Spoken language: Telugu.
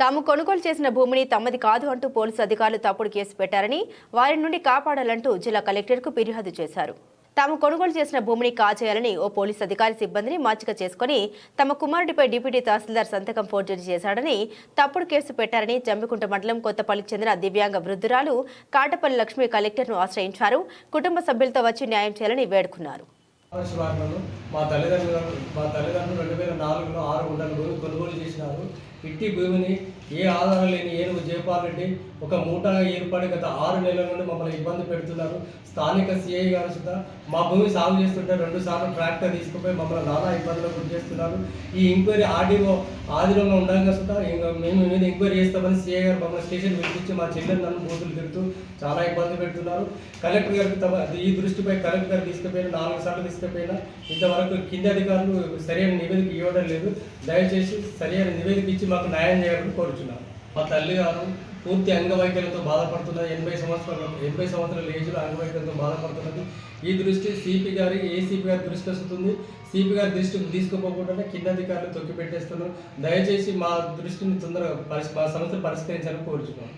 తాము కొనుగోలు చేసిన భూమిని తమది కాదు అంటూ పోలీసు అధికారులు తప్పుడు కేసు పెట్టారని వారి నుండి కాపాడాలంటూ జిల్లా కలెక్టర్కు ఫిర్యాదు చేశారు. తాము కొనుగోలు చేసిన భూమిని కాజేయాలని ఓ పోలీసు అధికారి సిబ్బందిని మాచిక చేసుకుని తమ కుమారుడిపై డిప్యూటీ తహసీల్దార్ సంతకం ఫోర్జరీ చేశాడని తప్పుడు కేసు పెట్టారని జమ్మికుంట మండలం కొత్తపల్లికి చెందిన దివ్యాంగ వృద్ధురాలు కాటపల్లి లక్ష్మి కలెక్టర్ను ఆశ్రయించారు. కుటుంబ సభ్యులతో వచ్చి న్యాయం చేయాలని వేడుకున్నారు. ఆగస్టు మా తల్లిదండ్రులు మా తల్లిదండ్రులు రెండు వేల నాలుగులో ఆరు గుంటలు కొనుగోలు చేసినారు. ఇట్టి భూమిని ఏ ఆధారం లేని ఏనుగు జయపాల్రెడ్డి ఒక మూటగా ఏర్పడి గత ఆరు నెలల నుండి మమ్మల్ని ఇబ్బంది పెడుతున్నారు. స్థానిక సిఐ గారు సుద్ధా మా భూమి సాగు చేస్తుంటే రెండు సార్లు ట్రాక్టర్ తీసుకుపోయి మమ్మల్ని నానా ఇబ్బందులకు గురి చేస్తున్నారు. ఈ ఎంక్వైరీ ఆర్డీఓ ఆధీనంలో ఉండగా సుద్ధా ఇంకా మేము మీద ఎంక్వైరీ చేస్తామని సిఐ గారు మమ్మల్ని స్టేషన్ పిలిపించి మా చెల్లెలు నన్ను బూతులు తిరుగుతూ చాలా ఇబ్బంది పెడుతున్నారు. కలెక్టర్ గారికి తమ ఈ దృష్టిపై కలెక్టర్ గారు తీసుకుపోయిన నాలుగు సార్లు తీసుకుపోయినా ఇంతవరకు కింది అధికారులు సరైన నివేదిక ఇవ్వడం లేదు. దయచేసి సరైన నివేదిక ఇచ్చి మాకు న్యాయం చేయాలని కోరుచున్నాను మా తల్లి గారు పూర్తి అంగవైకల్యంతో బాధపడుతున్న ఎనభై సంవత్సరాల ఎనభై సంవత్సరాల ఏజ్లో అంగవైకల్యంతో బాధపడుతున్నది. ఈ దృష్టి సిపి గారి ఏసీపీ గారి దృష్టి వస్తుంది. సిపి గారి దృష్టికి తీసుకుపోకుండా కింద అధికారులు తొక్కి పెట్టేస్తున్నారు దయచేసి మా దృష్టిని తొందరగా పరిస్ మా సమస్యను పరిష్కరించాలని కోరుచున్నాను